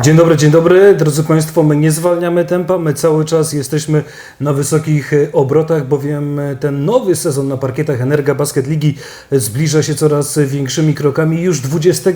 Dzień dobry, dzień dobry, drodzy Państwo. My nie zwalniamy tempa, my cały czas jesteśmy na wysokich e, obrotach, bowiem e, ten nowy sezon na parkietach Energa Basket Ligi e, zbliża się coraz większymi krokami. Już 20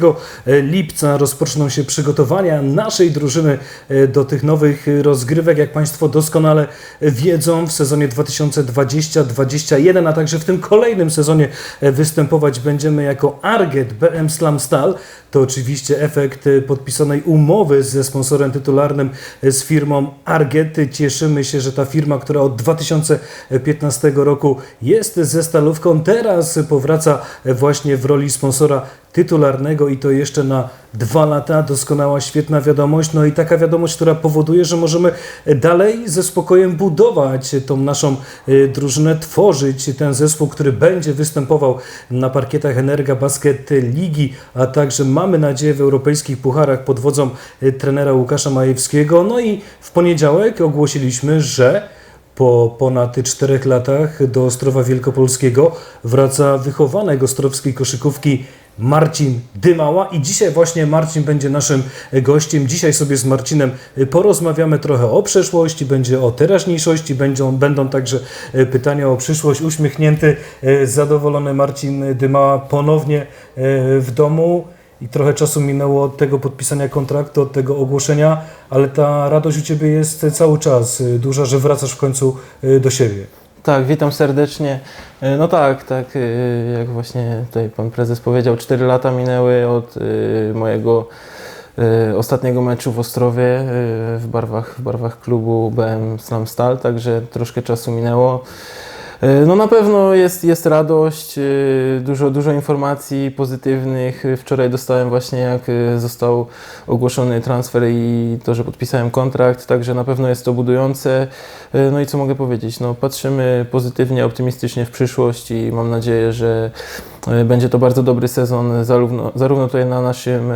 lipca rozpoczną się przygotowania naszej drużyny e, do tych nowych rozgrywek. Jak Państwo doskonale wiedzą, w sezonie 2020-2021, a także w tym kolejnym sezonie e, występować będziemy jako Arget BM Slam Stal. To oczywiście efekt e, podpisanej umowy ze sponsorem tytularnym e, z firmą Arget. Cieszymy się, że ta firma, która od 2015 roku jest ze Stalówką, teraz powraca właśnie w roli sponsora tytularnego i to jeszcze na dwa lata. Doskonała, świetna wiadomość. No i taka wiadomość, która powoduje, że możemy dalej ze spokojem budować tą naszą e, drużynę, tworzyć ten zespół, który będzie występował na parkietach Energa Basket Ligi, a także mamy nadzieję w europejskich pucharach pod wodzą e, trenera Łukasza Majewskiego. No i w poniedziałek ogłosiliśmy, że po ponad czterech latach do Ostrowa Wielkopolskiego wraca wychowanek ostrowskiej koszykówki Marcin Dymała i dzisiaj właśnie Marcin będzie naszym gościem. Dzisiaj sobie z Marcinem porozmawiamy trochę o przeszłości, będzie o teraźniejszości, będą, będą także pytania o przyszłość. Uśmiechnięty, zadowolony Marcin Dymała ponownie w domu. I trochę czasu minęło od tego podpisania kontraktu, od tego ogłoszenia, ale ta radość u Ciebie jest cały czas duża, że wracasz w końcu do siebie. Tak, witam serdecznie. E, No tak, tak, e, jak właśnie tutaj pan prezes powiedział, 4 lata minęły od e, mojego ostatniego meczu w Ostrowie w barwach, w barwach klubu BM Slam Stal, także troszkę czasu minęło. E, No na pewno jest, jest radość, e, dużo, dużo informacji pozytywnych. Wczoraj dostałem właśnie jak e, został ogłoszony transfer i to, że podpisałem kontrakt, także na pewno jest to budujące. No i co mogę powiedzieć? No, patrzymy pozytywnie, optymistycznie w przyszłość i mam nadzieję, że będzie to bardzo dobry sezon zarówno, zarówno tutaj na naszym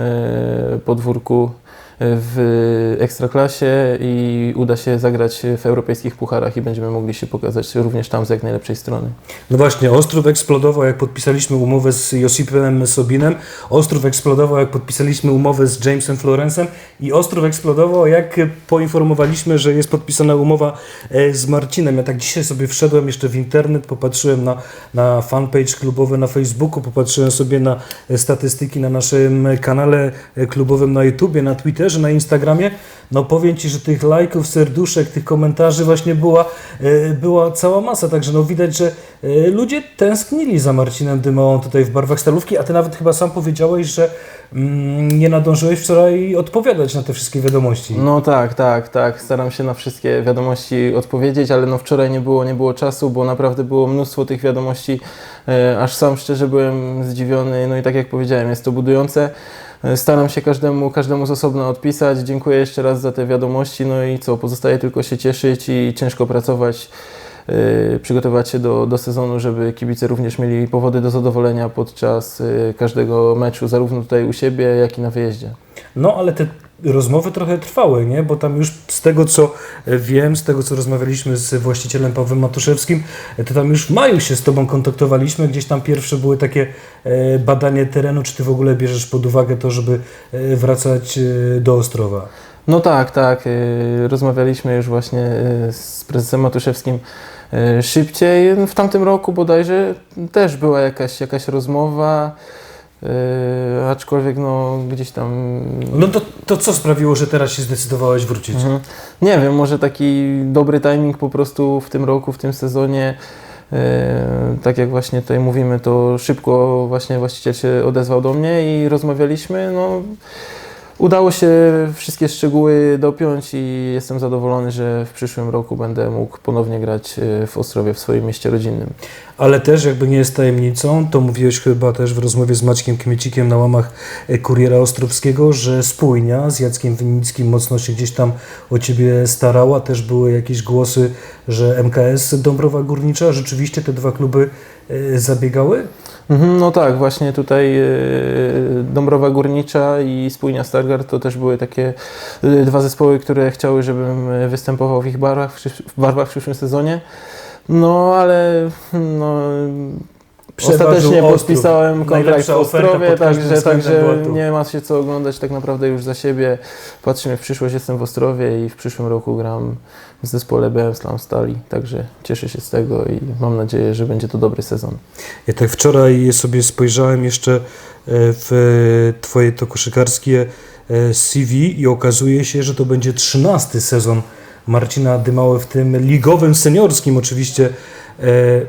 podwórku w Ekstraklasie i uda się zagrać w europejskich pucharach i będziemy mogli się pokazać również tam z jak najlepszej strony. No właśnie, Ostrów eksplodował, jak podpisaliśmy umowę z Josipem Sobinem. Ostrów eksplodował, jak podpisaliśmy umowę z Jamesem Florencem. I Ostrów eksplodował, jak poinformowaliśmy, że jest podpisana umowa e, z Marcinem. Ja tak dzisiaj sobie wszedłem jeszcze w internet, popatrzyłem na, na fanpage klubowy na Facebooku, popatrzyłem sobie na e, statystyki na naszym kanale e, klubowym na YouTubie, na Twitterze, na Instagramie. No powiem Ci, że tych lajków, serduszek, tych komentarzy właśnie była, e, była cała masa, także no widać, że e, ludzie tęsknili za Marcinem Dymałą tutaj w barwach Stalówki, a Ty nawet chyba sam powiedziałeś, że mm, nie nadążyłeś wczoraj odpowiadać na te wszystkie wiadomości. No tak, tak, tak. Staram się na wszystkie wiadomości odpowiedzieć, ale no wczoraj nie było, nie było czasu, bo naprawdę było mnóstwo tych wiadomości. E, aż sam szczerze byłem zdziwiony. No i tak jak powiedziałem, jest to budujące. E, Staram się każdemu, każdemu z osobna odpisać. Dziękuję jeszcze raz za te wiadomości. No i co, pozostaje tylko się cieszyć i ciężko pracować, e, przygotować się do, do sezonu, żeby kibice również mieli powody do zadowolenia podczas e, każdego meczu, zarówno tutaj u siebie, jak i na wyjeździe. No ale te rozmowy trochę trwały, nie? Bo tam już z tego co e, wiem, z tego co rozmawialiśmy z właścicielem Pawłem Matuszewskim, e, to tam już w maju się z Tobą kontaktowaliśmy, gdzieś tam pierwsze były takie e, badanie terenu, czy Ty w ogóle bierzesz pod uwagę to, żeby wracać do Ostrowa? No tak, tak. Rozmawialiśmy już właśnie z prezesem Matuszewskim szybciej. W tamtym roku bodajże też była jakaś, jakaś rozmowa, y, aczkolwiek no gdzieś tam... No to, to co sprawiło, że teraz się zdecydowałeś wrócić? Mhm. Nie wiem, może taki dobry timing po prostu w tym roku, w tym sezonie. E, Tak jak właśnie tutaj mówimy, to szybko właśnie właściciel się odezwał do mnie i rozmawialiśmy. No, udało się wszystkie szczegóły dopiąć i jestem zadowolony, że w przyszłym roku będę mógł ponownie grać e, w Ostrowie, w swoim mieście rodzinnym. Ale też, jakby nie jest tajemnicą, to mówiłeś chyba też w rozmowie z Maćkiem Kmiecikiem na łamach e, Kuriera Ostrowskiego, że spójnia z Jackiem Winnickim mocno się gdzieś tam o Ciebie starała. Też były jakieś głosy, że MKS Dąbrowa Górnicza, rzeczywiście te dwa kluby e, zabiegały? Mhm, No tak, właśnie tutaj e, Dąbrowa Górnicza i Spójnia Stargard to też były takie e, dwa zespoły, które chciały, żebym e, występował w ich barwach w, barwach w przyszłym sezonie. No ale no, Przeważył ostatecznie Ostrów. podpisałem kontrakt w Ostrowie, także, także nie ma się co oglądać tak naprawdę już za siebie. Patrzymy w przyszłość, jestem w Ostrowie i w przyszłym roku gram w zespole BM Slam Stali, także cieszę się z tego i mam nadzieję, że będzie to dobry sezon. Ja tak wczoraj sobie spojrzałem jeszcze e, w Twoje to koszykarskie e, CV i okazuje się, że to będzie trzynasty sezon Marcina Dymały w tym ligowym, seniorskim oczywiście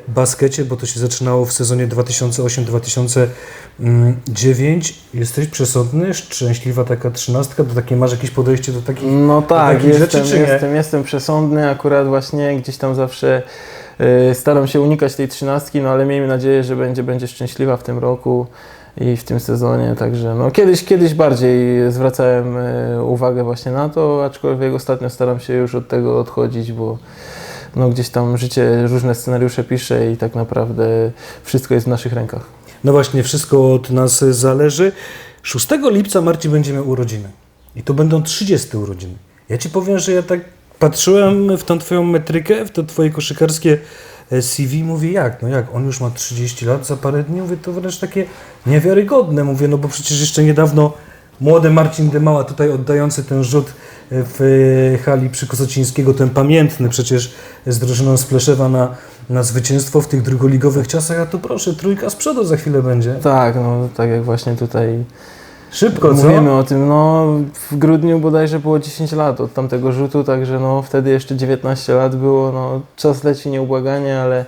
baskecie, bo to się zaczynało w sezonie 2008-2009. Jesteś przesądny, szczęśliwa taka trzynastka, to takie masz jakieś podejście do takich... No tak, takich rzeczy, jestem, jestem, jestem przesądny, akurat właśnie gdzieś tam zawsze y, staram się unikać tej trzynastki, no ale miejmy nadzieję, że będzie, będzie szczęśliwa w tym roku i w tym sezonie, także no kiedyś, kiedyś bardziej zwracałem y, uwagę właśnie na to, aczkolwiek ostatnio staram się już od tego odchodzić, bo no gdzieś tam życie różne scenariusze pisze i tak naprawdę wszystko jest w naszych rękach. No właśnie, wszystko od nas zależy. 6 lipca Marcin będzie miał urodziny. I to będą 30 urodziny. Ja Ci powiem, że ja tak patrzyłem w tą Twoją metrykę, w to Twoje koszykarskie e, CV, mówię jak, no jak, on już ma 30 lat, za parę dni, mówię, to wręcz takie niewiarygodne, mówię, no bo przecież jeszcze niedawno młody Marcin Dymała, tutaj oddający ten rzut w e, hali przy Kosocińskiego, ten pamiętny przecież z drużyną Spleszewa na, na zwycięstwo w tych drugoligowych czasach, a tu proszę, trójka z przodu za chwilę będzie. Tak, no tak jak właśnie tutaj Szybko, co? Mówimy o tym, no w grudniu bodajże było 10 lat od tamtego rzutu, także no wtedy jeszcze 19 lat było, no czas leci nieubłaganie, ale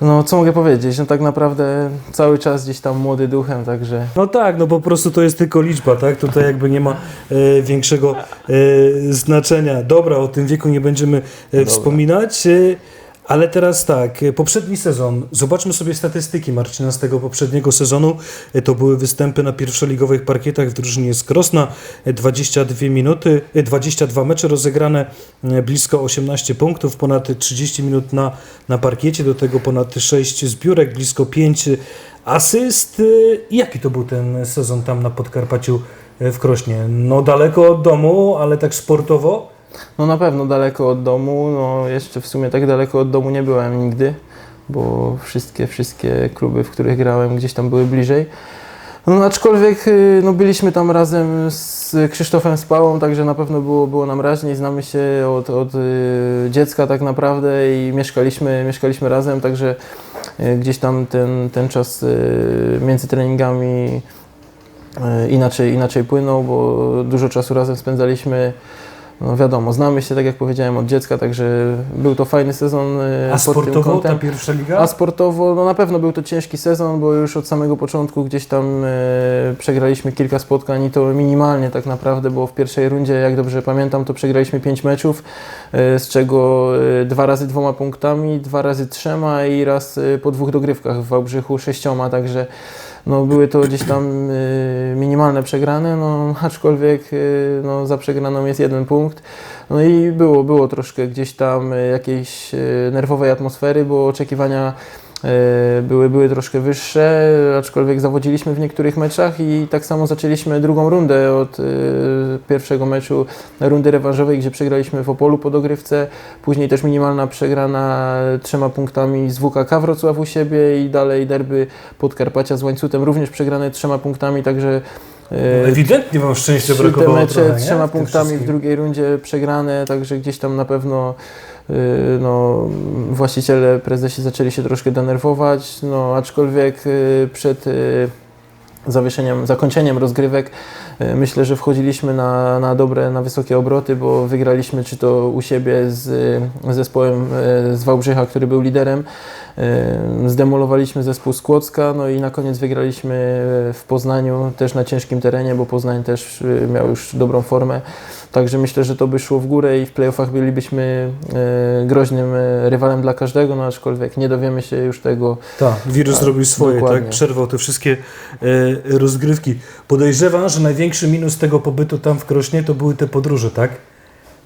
no co mogę powiedzieć, no tak naprawdę cały czas gdzieś tam młody duchem, także No tak, no po prostu to jest tylko liczba, tak? Tutaj jakby nie ma e, większego e, znaczenia. Dobra, o tym wieku nie będziemy e, wspominać. E, ale teraz tak, e, poprzedni sezon, zobaczmy sobie statystyki Marcina z tego poprzedniego sezonu. E, To były występy na pierwszoligowych parkietach w drużynie z Krosna, e, 22 minuty, e, 22 mecze rozegrane, blisko 18 punktów, ponad 30 minut na, na parkiecie, do tego ponad 6 zbiórek, blisko 5 asyst. Jaki to był ten sezon tam na Podkarpaciu w Krośnie? No daleko od domu, ale tak sportowo? No na pewno daleko od domu, no jeszcze w sumie tak daleko od domu nie byłem nigdy, bo wszystkie, wszystkie kluby, w których grałem gdzieś tam były bliżej. No, aczkolwiek y, no, byliśmy tam razem z Krzysztofem Spałą, także na pewno było, było nam raźniej. Znamy się od, od y, dziecka tak naprawdę i mieszkaliśmy, mieszkaliśmy razem, także y, gdzieś tam ten, ten czas między treningami inaczej, inaczej płynął, bo dużo czasu razem spędzaliśmy. No wiadomo, znamy się, tak jak powiedziałem, od dziecka, także był to fajny sezon y, A sportowo ta pierwsza liga? A sportowo, no na pewno był to ciężki sezon, bo już od samego początku gdzieś tam e, przegraliśmy kilka spotkań i to minimalnie tak naprawdę, bo w pierwszej rundzie, jak dobrze pamiętam, to przegraliśmy pięć meczów, e, z czego e, dwa razy dwoma punktami, dwa razy trzema i raz e, po dwóch dogrywkach w Wałbrzychu sześcioma, także no, były to gdzieś tam e, minimalne przegrane, no, aczkolwiek e, no, za przegraną jest jeden punkt. No i było, było troszkę gdzieś tam e, jakiejś nerwowej atmosfery, bo oczekiwania były, były troszkę wyższe, aczkolwiek zawodziliśmy w niektórych meczach i tak samo zaczęliśmy drugą rundę od e, pierwszego meczu rundy rewanżowej, gdzie przegraliśmy w Opolu po dogrywce, później też minimalna przegrana trzema punktami z WKK Wrocław u siebie i dalej derby Podkarpacia z Łańcutem również przegrane trzema punktami, także e, No, ewidentnie wam szczęścia Trzy te brakowało mecze trochę, trzema punktami w drugiej rundzie przegrane, także gdzieś tam na pewno no, właściciele, prezesi zaczęli się troszkę denerwować, no, aczkolwiek yy, przed yy, zawieszeniem, zakończeniem rozgrywek myślę, że wchodziliśmy na, na dobre, na wysokie obroty, bo wygraliśmy czy to u siebie z yy, zespołem yy, z Wałbrzycha, który był liderem, Zdemolowaliśmy zespół z Kłodzka, no i na koniec wygraliśmy w Poznaniu, też na ciężkim terenie, bo Poznań też miał już dobrą formę. Także myślę, że to by szło w górę i w playoffach bylibyśmy groźnym rywalem dla każdego, no aczkolwiek nie dowiemy się już tego. Tak, wirus Tak, robił swoje, dokładnie. tak? Przerwał te wszystkie e, rozgrywki. Podejrzewam, że największy minus tego pobytu tam w Krośnie to były te podróże, tak?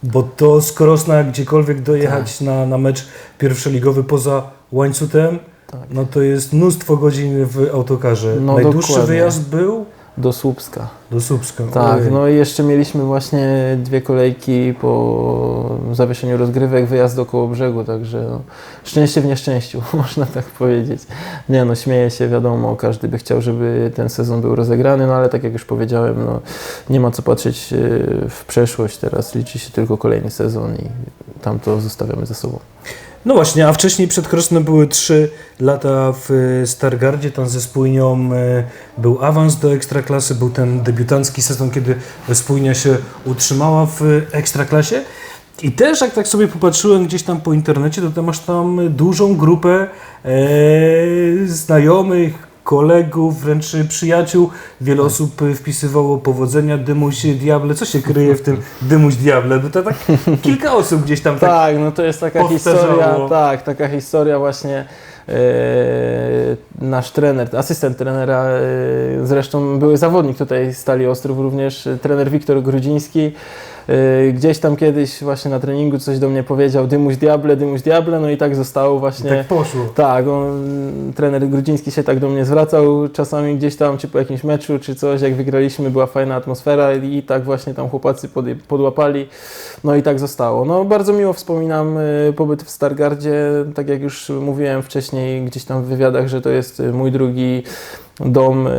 Bo to z Krosna gdziekolwiek dojechać na, na mecz pierwszoligowy poza łańcutem, Tak. no to jest mnóstwo godzin w autokarze. No Najdłuższy dokładnie. wyjazd był do Słupska. Do Słupska. Tak, Ojej. no i jeszcze mieliśmy właśnie dwie kolejki po zawieszeniu rozgrywek, wyjazd do Kołobrzegu, także no, szczęście w nieszczęściu, można tak powiedzieć. Nie no, śmieję się, wiadomo, każdy by chciał, żeby ten sezon był rozegrany, no ale tak jak już powiedziałem, no, nie ma co patrzeć e, w przeszłość, teraz liczy się tylko kolejny sezon i tam to zostawiamy za sobą. No właśnie, a wcześniej przed Krosnem były trzy lata w e, Stargardzie, tam ze Spójnią e, był awans do Ekstraklasy, był ten debiutancki sezon, kiedy Spójnia się utrzymała w Ekstraklasie. I też jak tak sobie popatrzyłem gdzieś tam po internecie, to masz tam dużą grupę e, znajomych, kolegów, wręcz przyjaciół. Wiele osób e, wpisywało powodzenia, Dymuś Diable. Co się kryje w tym Dymuś Diable? Bo to tak kilka osób gdzieś tam tak Tak, no to jest taka powtarzało. historia, tak, taka historia właśnie e, nasz trener, asystent trenera, e, zresztą były zawodnik tutaj Stali Ostrów również, trener Wiktor Grudziński, gdzieś tam kiedyś właśnie na treningu coś do mnie powiedział, dymuś diable, dymuś diable, no i tak zostało właśnie. tak poszło. Tak, on, trener Grudziński się tak do mnie zwracał czasami gdzieś tam, czy po jakimś meczu, czy coś, jak wygraliśmy, była fajna atmosfera i, i tak właśnie tam chłopacy pod, podłapali, no i tak zostało. No bardzo miło wspominam y, pobyt w Stargardzie, tak jak już mówiłem wcześniej gdzieś tam w wywiadach, że to jest y, mój drugi dom y,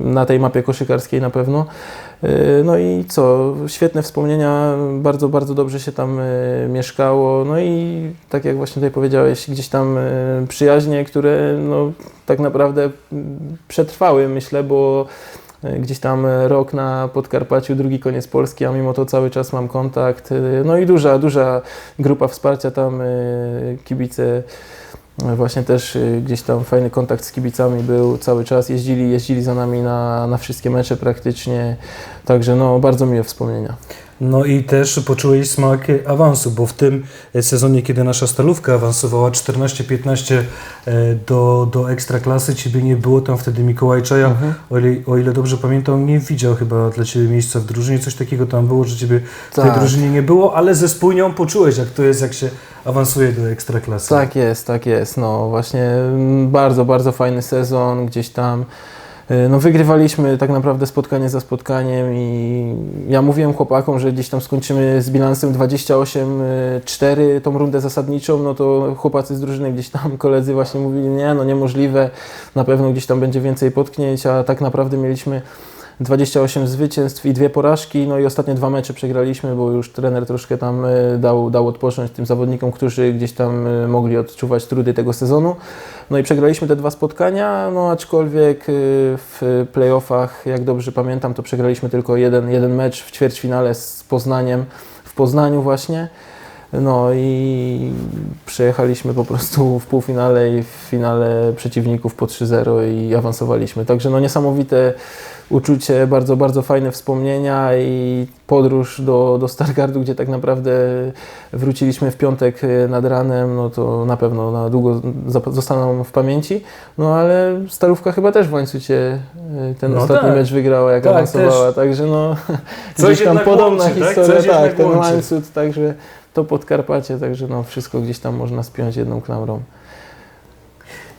na tej mapie koszykarskiej na pewno. Y, No i co, świetne wspomnienia, bardzo, bardzo dobrze się tam y, mieszkało. No i tak jak właśnie tutaj powiedziałeś, gdzieś tam y, przyjaźnie, które no, tak naprawdę mm, przetrwały, myślę, bo gdzieś tam rok na Podkarpaciu, drugi koniec Polski, a mimo to cały czas mam kontakt. No i duża, duża grupa wsparcia tam, kibice. Właśnie też y, gdzieś tam fajny kontakt z kibicami był cały czas. Jeździli, jeździli za nami na, na wszystkie mecze praktycznie. Także no, bardzo miłe wspomnienia. No i też poczułeś smak awansu, bo w tym sezonie, kiedy nasza stalówka awansowała 14-15 e, do, do Ekstraklasy, Ciebie nie było tam wtedy Mikołaj Czaja. Mhm. O, ile, o ile dobrze pamiętam, nie widział chyba dla Ciebie miejsca w drużynie. Coś takiego tam było, że Ciebie w tej Tak. drużynie nie było, ale ze spójnią poczułeś, jak to jest, jak się awansuje do Ekstraklasy. Tak jest, tak jest. No właśnie mm, bardzo, bardzo fajny sezon gdzieś tam. Y, No wygrywaliśmy tak naprawdę spotkanie za spotkaniem i ja mówiłem chłopakom, że gdzieś tam skończymy z bilansem 28-4 tą rundę zasadniczą, no to chłopacy z drużyny gdzieś tam koledzy właśnie mówili, nie no niemożliwe, na pewno gdzieś tam będzie więcej potknięć, a tak naprawdę mieliśmy 28 zwycięstw i dwie porażki, no i ostatnie dwa mecze przegraliśmy, bo już trener troszkę tam y, dał, dał odpocząć tym zawodnikom, którzy gdzieś tam y, mogli odczuwać trudy tego sezonu. No i przegraliśmy te dwa spotkania, no aczkolwiek y, w playoffach, jak dobrze pamiętam, to przegraliśmy tylko jeden, jeden mecz w ćwierćfinale z Poznaniem, w Poznaniu właśnie. No i przejechaliśmy po prostu w półfinale i w finale przeciwników po 3-0 i awansowaliśmy. Także no niesamowite uczucie, bardzo, bardzo fajne wspomnienia i podróż do, do Stargardu, gdzie tak naprawdę wróciliśmy w piątek e, nad ranem, no to na pewno na długo zostaną w pamięci. No ale Stalówka chyba też w łańcucie ten No ostatni tak. mecz wygrała, jak Tak, awansowała, także no Coś gdzieś tam podobna łączy, tak? historia, tak, jednak ten łańcuch, także to Podkarpacie, także no wszystko gdzieś tam można spiąć jedną klamrą.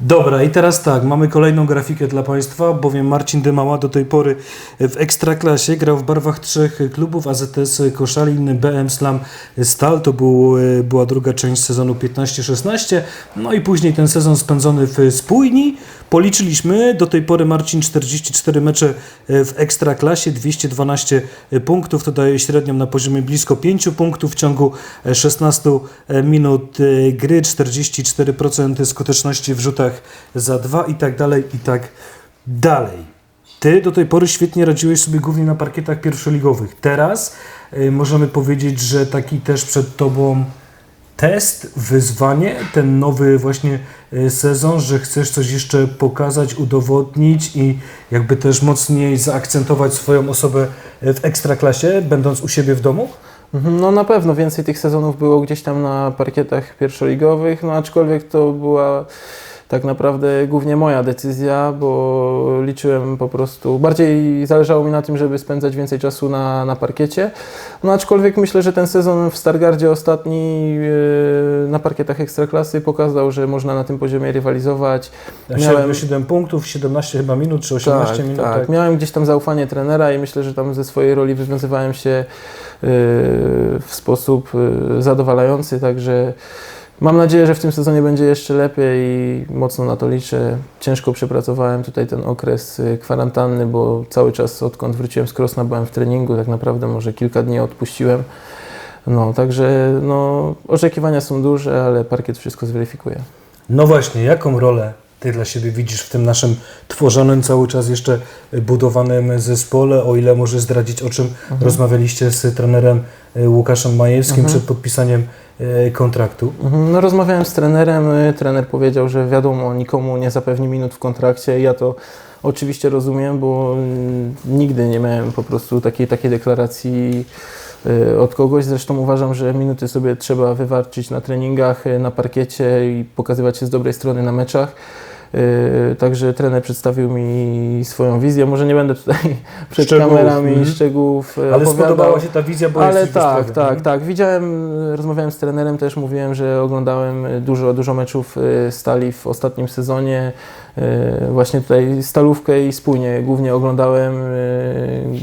Dobra, i teraz tak, mamy kolejną grafikę dla Państwa, bowiem Marcin Dymała do tej pory w Ekstraklasie grał w barwach trzech klubów AZS Koszalin, BM Slam Stal, to był, e, była druga część sezonu 15-16, no i później ten sezon spędzony w Spójni. Policzyliśmy do tej pory Marcin 44 mecze e, w Ekstraklasie, 212 punktów, to daje średnią na poziomie blisko 5 punktów w ciągu e, 16 minut e, gry, 44% skuteczności w rzutach za dwa i tak dalej, i tak dalej. Ty do tej pory świetnie radziłeś sobie głównie na parkietach pierwszoligowych. Teraz możemy powiedzieć, że taki też przed Tobą test, wyzwanie, ten nowy właśnie y, sezon, że chcesz coś jeszcze pokazać, udowodnić i jakby też mocniej zaakcentować swoją osobę y, w ekstraklasie, będąc u siebie w domu? Mhm, No na pewno więcej tych sezonów było gdzieś tam na parkietach pierwszoligowych, no aczkolwiek to była tak naprawdę głównie moja decyzja, bo liczyłem po prostu, bardziej zależało mi na tym, żeby spędzać więcej czasu na, na parkiecie. No aczkolwiek myślę, że ten sezon w Stargardzie ostatni yy, na parkietach Ekstraklasy pokazał, że można na tym poziomie rywalizować. Miałem 7 punktów, 17 chyba minut, czy 18 tak, minut. tak. Miałem gdzieś tam zaufanie trenera i myślę, że tam ze swojej roli wywiązywałem się yy, w sposób yy, zadowalający, także mam nadzieję, że w tym sezonie będzie jeszcze lepiej i mocno na to liczę. Ciężko przepracowałem tutaj ten okres yy, kwarantanny, bo cały czas odkąd wróciłem z Krosna byłem w treningu, tak naprawdę może kilka dni odpuściłem. No, także no, oczekiwania są duże, ale parkiet wszystko zweryfikuje. No właśnie, jaką rolę Ty dla siebie widzisz w tym naszym tworzonym cały czas jeszcze budowanym zespole, o ile możesz zdradzić, o czym rozmawialiście z trenerem y, Łukaszem Majewskim przed podpisaniem y, kontraktu? Mhm, No, rozmawiałem z trenerem. y, Trener powiedział, że wiadomo, nikomu nie zapewni minut w kontrakcie. Ja to oczywiście rozumiem, bo mm, nigdy nie miałem po prostu takiej, takiej deklaracji od kogoś. Zresztą uważam, że minuty sobie trzeba wywalczyć na treningach, na parkiecie i pokazywać się z dobrej strony na meczach. Y, Także trener przedstawił mi swoją wizję. Może nie będę tutaj przed Szczegółów, kamerami mhm. szczegółów y, Ale spodobała się ta wizja, bo Ale tak, w Ostrowie, tak, tak. Widziałem, rozmawiałem z trenerem też, mówiłem, że oglądałem dużo, dużo meczów Stali w ostatnim sezonie. Y, Właśnie tutaj Stalówkę i Spójnie głównie oglądałem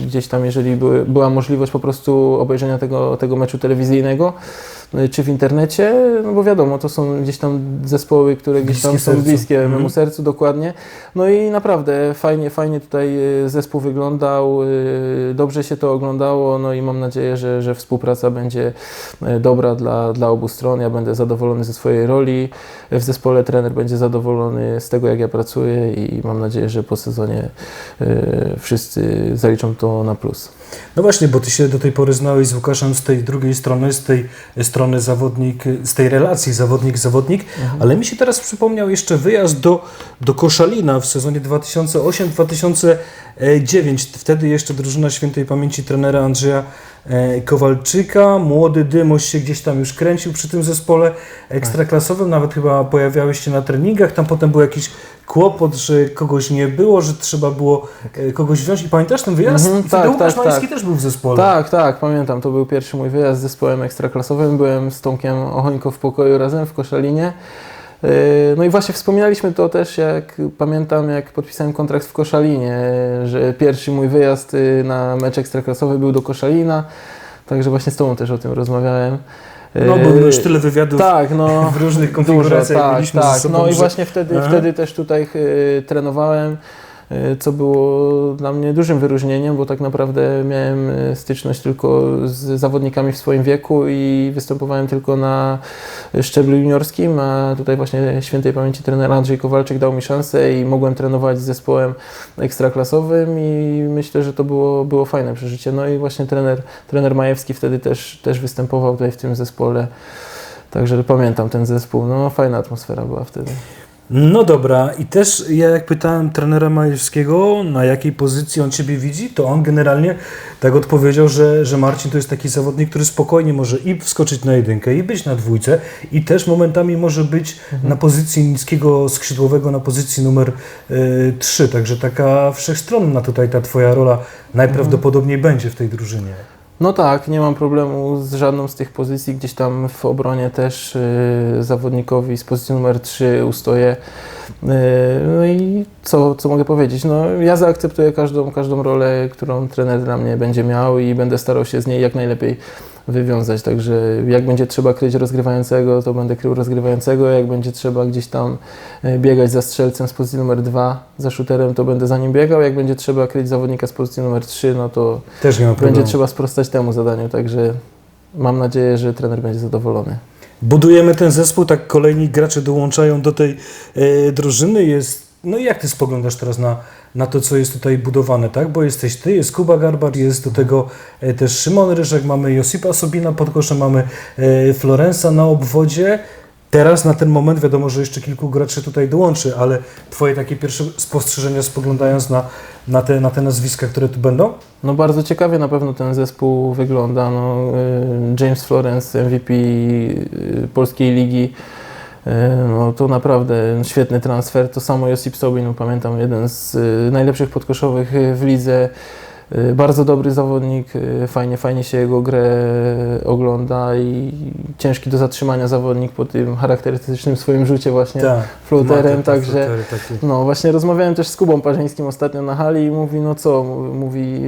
gdzieś tam, jeżeli była możliwość po prostu obejrzenia tego, tego meczu telewizyjnego czy w internecie, no bo wiadomo, to są gdzieś tam zespoły, które gdzieś tam są bliskie Mhm. memu sercu, dokładnie. No i naprawdę fajnie, fajnie tutaj y, zespół wyglądał, y, dobrze się to oglądało, no i mam nadzieję, że, że współpraca będzie y, dobra dla, dla obu stron. Ja będę zadowolony ze swojej roli w zespole, trener będzie zadowolony z tego, jak ja pracuję i mam nadzieję, że po sezonie wszyscy zaliczą to na plus. No właśnie, bo ty się do tej pory znałeś z Łukaszem z tej drugiej strony, z tej strony zawodnik, z tej relacji zawodnik-zawodnik, ale mi się teraz przypomniał jeszcze wyjazd do, do Koszalina w sezonie 2008-2009. Wtedy jeszcze drużyna świętej pamięci trenera Andrzeja e, Kowalczyka. Młody Dymoś się gdzieś tam już kręcił przy tym zespole ekstraklasowym, nawet chyba pojawiałeś się na treningach, tam potem był jakiś kłopot, że kogoś nie było, że trzeba było e, kogoś wziąć. I pamiętasz ten wyjazd? Mhm, tak, Łukasz tak, Majewski tak. też był w zespole. Tak, tak, pamiętam. To był pierwszy mój wyjazd z zespołem ekstraklasowym. Byłem z Tomkiem Ochońko w pokoju razem w Koszalinie. Yy, No i właśnie wspominaliśmy to też, jak pamiętam, jak podpisałem kontrakt w Koszalinie, że pierwszy mój wyjazd yy, na mecz ekstraklasowy był do Koszalina. Także właśnie z Tobą też o tym rozmawiałem. No, bo Yy, już tyle wywiadów tak, no, w różnych konfiguracjach Dużo, tak, tak. sobą, No i że- właśnie wtedy, Aha. wtedy też tutaj trenowałem, co było dla mnie dużym wyróżnieniem, bo tak naprawdę miałem y, styczność tylko z zawodnikami w swoim wieku i występowałem tylko na szczeblu juniorskim, a tutaj właśnie świętej pamięci trener Andrzej Kowalczyk dał mi szansę i mogłem trenować z zespołem ekstraklasowym i myślę, że to było, było fajne przeżycie. No i właśnie trener, trener Majewski wtedy też, też występował tutaj w tym zespole. Także pamiętam ten zespół. No, fajna atmosfera była wtedy. No dobra, i też ja jak pytałem trenera Majewskiego, na jakiej pozycji on Ciebie widzi, to on generalnie tak odpowiedział, że, że Marcin to jest taki zawodnik, który spokojnie może i wskoczyć na jedynkę, i być na dwójce, i też momentami może być na pozycji niskiego skrzydłowego, na pozycji numer 3. Także taka wszechstronna tutaj ta Twoja rola najprawdopodobniej będzie w tej drużynie. No tak, nie mam problemu z żadną z tych pozycji. Gdzieś tam w obronie też yy, zawodnikowi z pozycji numer 3 ustoję. Yy, no i co, co mogę powiedzieć? No, ja zaakceptuję każdą, każdą rolę, którą trener dla mnie będzie miał i będę starał się z niej jak najlepiej wywiązać. Także jak będzie trzeba kryć rozgrywającego, to będę krył rozgrywającego. Jak będzie trzeba gdzieś tam e, biegać za strzelcem z pozycji numer 2, za shooterem, to będę za nim biegał. Jak będzie trzeba kryć zawodnika z pozycji numer 3, no to Też nie ma problemu. będzie trzeba sprostać temu zadaniu, także mam nadzieję, że trener będzie zadowolony. Budujemy ten zespół, tak kolejni gracze dołączają do tej e, drużyny. Jest, no i jak ty spoglądasz teraz na, na to, co jest tutaj budowane, tak? Bo jesteś ty, jest Kuba Garbar, jest do tego e, też Szymon Ryżek, mamy Josipa Sobina pod koszem, mamy e, Florensa na obwodzie. Teraz na ten moment wiadomo, że jeszcze kilku graczy tutaj dołączy, ale twoje takie pierwsze spostrzeżenia spoglądając na, na, te, na te nazwiska, które tu będą? No bardzo ciekawie na pewno ten zespół wygląda. No, y, James Florence, MVP polskiej ligi. E, No to naprawdę świetny transfer. To samo Josip Sobin, pamiętam, jeden z e, najlepszych podkoszowych e, w lidze. Bardzo dobry zawodnik, fajnie, fajnie się jego grę ogląda i ciężki do zatrzymania zawodnik po tym charakterystycznym swoim rzucie właśnie Tak. te także no właśnie rozmawiałem też z Kubą Parzyńskim ostatnio na hali i mówi, no co, mówi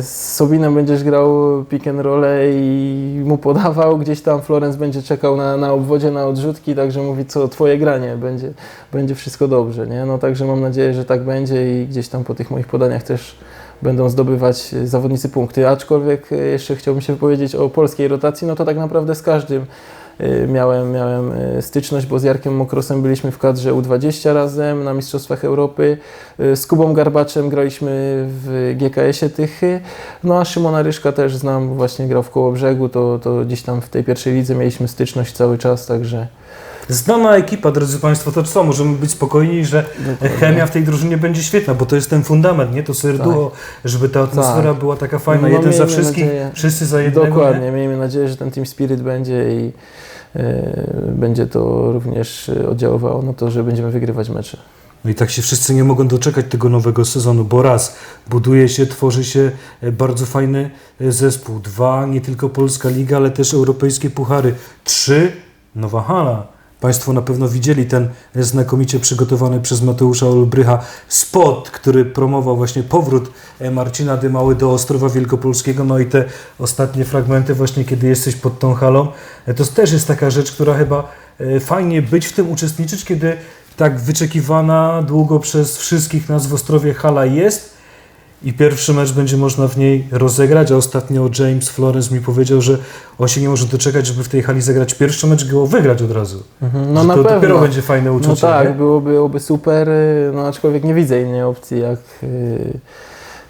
z Sobinem będziesz grał pick and roll i mu podawał, gdzieś tam Florence będzie czekał na, na obwodzie, na odrzutki, także mówi, co twoje granie, będzie, będzie wszystko dobrze, nie? No także mam nadzieję, że tak będzie i gdzieś tam po tych moich podaniach też będą zdobywać zawodnicy punkty, aczkolwiek jeszcze chciałbym się wypowiedzieć o polskiej rotacji, no to tak naprawdę z każdym y, miałem, miałem y, styczność, bo z Jarkiem Mokrosem byliśmy w kadrze U20 razem na Mistrzostwach Europy. Y, Z Kubą Garbaczem graliśmy w GKS-ie Tychy. No a Szymona Ryszka też znam, właśnie grał w Kołobrzegu, to, to gdzieś tam w tej pierwszej lidze mieliśmy styczność cały czas, także Znana ekipa, drodzy Państwo, to co? Możemy być spokojni, że Dokładnie. chemia w tej drużynie będzie świetna, bo to jest ten fundament, nie? To serducho, żeby ta atmosfera Tak. była taka fajna. No, Jeden za wszystkich, nadzieję. wszyscy za jednego. Dokładnie, Nie? miejmy nadzieję, że ten Team Spirit będzie i y, będzie to również y, oddziaływało na to, że będziemy wygrywać mecze. No i tak się wszyscy nie mogą doczekać tego nowego sezonu, bo raz, buduje się, tworzy się e, bardzo fajny e, zespół. Dwa, nie tylko Polska Liga, ale też europejskie puchary. Trzy, nowa hala. Państwo na pewno widzieli ten znakomicie przygotowany przez Mateusza Olbrycha spot, który promował właśnie powrót e, Marcina Dymały do Ostrowa Wielkopolskiego. No i te ostatnie fragmenty właśnie, kiedy jesteś pod tą halą, e, to też jest taka rzecz, która chyba e, fajnie być w tym uczestniczyć, kiedy tak wyczekiwana długo przez wszystkich nas w Ostrowie hala jest i pierwszy mecz będzie można w niej rozegrać, a ostatnio James Florence mi powiedział, że on się nie może doczekać, żeby w tej hali zagrać pierwszy mecz, go wygrać od razu. Mhm, Że No na to pewno. dopiero będzie fajne uczucie. No tak, nie? byłoby, byłoby super, no aczkolwiek nie widzę innej opcji, jak y,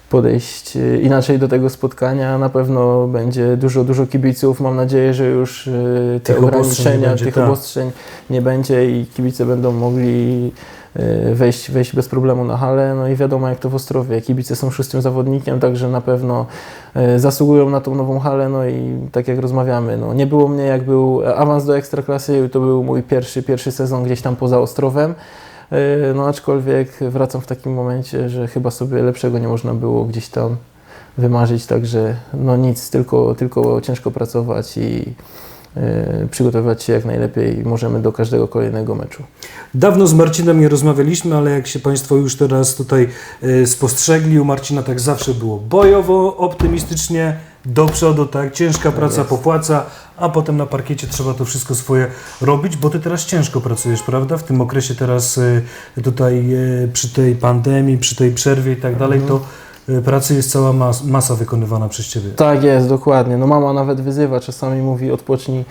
podejść y, inaczej do tego spotkania. Na pewno będzie dużo, dużo kibiców. Mam nadzieję, że już y, te Tych obostrzeń nie ograniczenia, będzie, tych tak. obostrzeń nie będzie i kibice będą mogli wejść, wejść bez problemu na halę. No i wiadomo, jak to w Ostrowie. Kibice są szóstym zawodnikiem, także na pewno y, zasługują na tą nową halę. No i tak jak rozmawiamy, no, nie było mnie jak był awans do Ekstraklasy, to był mój pierwszy, pierwszy sezon gdzieś tam poza Ostrowem. Y, No aczkolwiek wracam w takim momencie, że chyba sobie lepszego nie można było gdzieś tam wymarzyć, także no nic, tylko, tylko ciężko pracować i y, przygotowywać się jak najlepiej możemy do każdego kolejnego meczu. Dawno z Marcinem nie rozmawialiśmy, ale jak się Państwo już teraz tutaj e, spostrzegli, u Marcina tak zawsze było bojowo, optymistycznie, do przodu, tak, ciężka praca jest. popłaca, a potem na parkiecie trzeba to wszystko swoje robić, bo Ty teraz ciężko pracujesz, prawda? W tym okresie teraz e, tutaj e, przy tej pandemii, przy tej przerwie i tak dalej, to e, pracy jest cała mas masa wykonywana przez Ciebie. Tak jest, dokładnie. No mama nawet wyzywa, czasami mówi odpocznij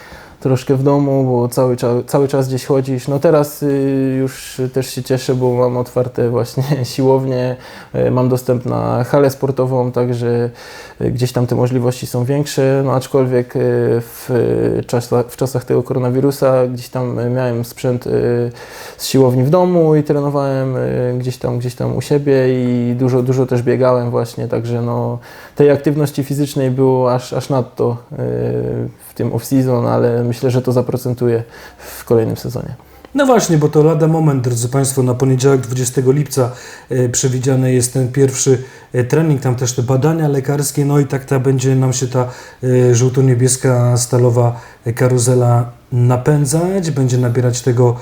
troszkę w domu, bo cały, czas, cały czas gdzieś chodzisz. No teraz y, już też się cieszę, bo mam otwarte właśnie siłownie, y, mam dostęp na halę sportową, także y, gdzieś tam te możliwości są większe, no aczkolwiek w, czasach, w czasach tego koronawirusa gdzieś tam miałem sprzęt z siłowni w domu i trenowałem gdzieś tam, gdzieś tam u siebie i dużo, dużo też biegałem właśnie, także no tej aktywności fizycznej było aż, aż nadto w tym off-season, ale myślę, że to zaprocentuje w kolejnym sezonie. No właśnie, bo to lada moment, drodzy Państwo, na poniedziałek 20 lipca e, przewidziany jest ten pierwszy e, trening, tam też te badania lekarskie, no i tak ta będzie nam się ta e, żółto-niebieska stalowa karuzela napędzać, będzie nabierać tego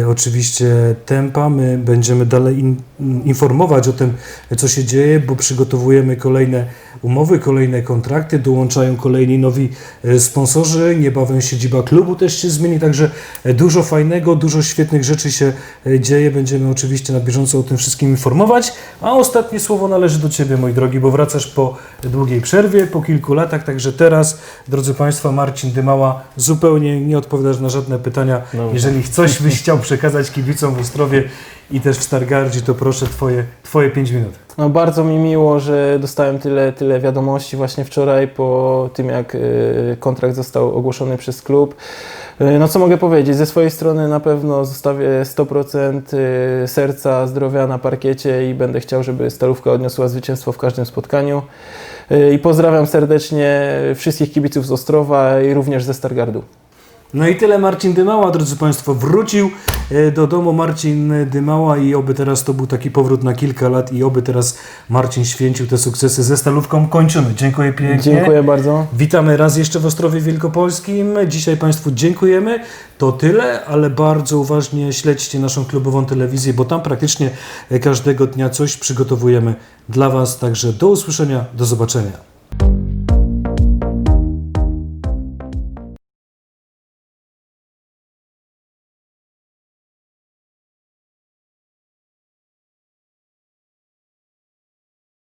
e, oczywiście tempa, my będziemy dalej in, informować o tym, co się dzieje, bo przygotowujemy kolejne umowy, kolejne kontrakty, dołączają kolejni nowi e, sponsorzy, niebawem siedziba klubu też się zmieni, także dużo fajnego, dużo świetnych rzeczy się e, dzieje, będziemy oczywiście na bieżąco o tym wszystkim informować, a ostatnie słowo należy do Ciebie, mój drogi, bo wracasz po długiej przerwie, po kilku latach, także teraz, drodzy Państwo, Marcin Dymała, zupełnie nie odpowiadasz na żadne pytania, No, jeżeli coś byś chciał przekazać kibicom w Ostrowie i też w Stargardzie, to proszę Twoje, twoje 5 minut. No, bardzo mi miło, że dostałem tyle, tyle wiadomości właśnie wczoraj po tym, jak y, kontrakt został ogłoszony przez klub. Y, No co mogę powiedzieć? Ze swojej strony na pewno zostawię 100% y, serca, zdrowia na parkiecie i będę chciał, żeby Stalówka odniosła zwycięstwo w każdym spotkaniu. I pozdrawiam serdecznie wszystkich kibiców z Ostrowa i również ze Stargardu. No i tyle Marcin Dymała, drodzy Państwo. Wrócił e, do domu Marcin Dymała i oby teraz to był taki powrót na kilka lat i oby teraz Marcin święcił te sukcesy ze Stalówką. Kończymy. Dziękuję pięknie. Dziękuję bardzo. Witamy raz jeszcze w Ostrowie Wielkopolskim. Dzisiaj Państwu dziękujemy. To tyle, ale bardzo uważnie śledźcie naszą klubową telewizję, bo tam praktycznie każdego dnia coś przygotowujemy dla Was. Także do usłyszenia, do zobaczenia.